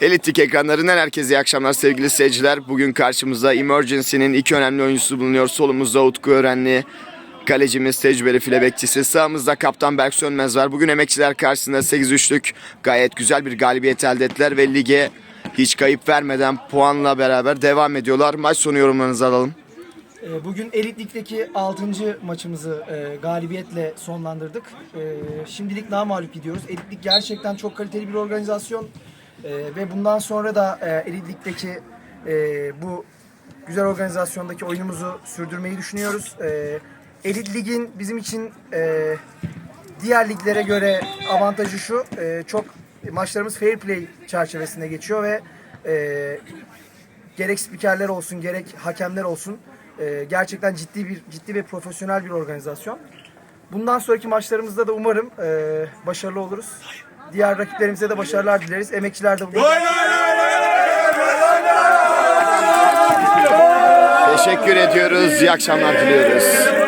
Elitlik ekranlarından herkese iyi akşamlar sevgili seyirciler. Bugün karşımızda Emergency'nin iki önemli oyuncusu bulunuyor. Solumuzda Utku Örenli, kalecimiz, tecrübeli file bekçisi. Sağımızda kaptan Berk Sönmez var. Bugün emekçiler karşısında 8-3'lük gayet güzel bir galibiyet elde ettiler ve lige hiç kayıp vermeden puanla beraber devam ediyorlar. Maç sonu yorumlarınızı alalım. Ee, Bugün Elit Lig'deki 6. maçımızı e, galibiyetle sonlandırdık. E, şimdilik namağlup gidiyoruz. Elit gerçekten çok kaliteli bir organizasyon. E, ve bundan sonra da e, Elit Lig'deki e, bu güzel organizasyondaki oyunumuzu sürdürmeyi düşünüyoruz. E, Elit Lig'in bizim için e, diğer liglere göre avantajı şu. e, çok maçlarımız fair play çerçevesinde geçiyor ve e, gerek spikerler olsun gerek hakemler olsun e, gerçekten ciddi bir ciddi ve profesyonel bir organizasyon. Bundan sonraki maçlarımızda da umarım e, başarılı oluruz. Diğer rakiplerimize de başarılar dileriz. Emekçiler de burada. Teşekkür ediyoruz. İyi akşamlar diliyoruz.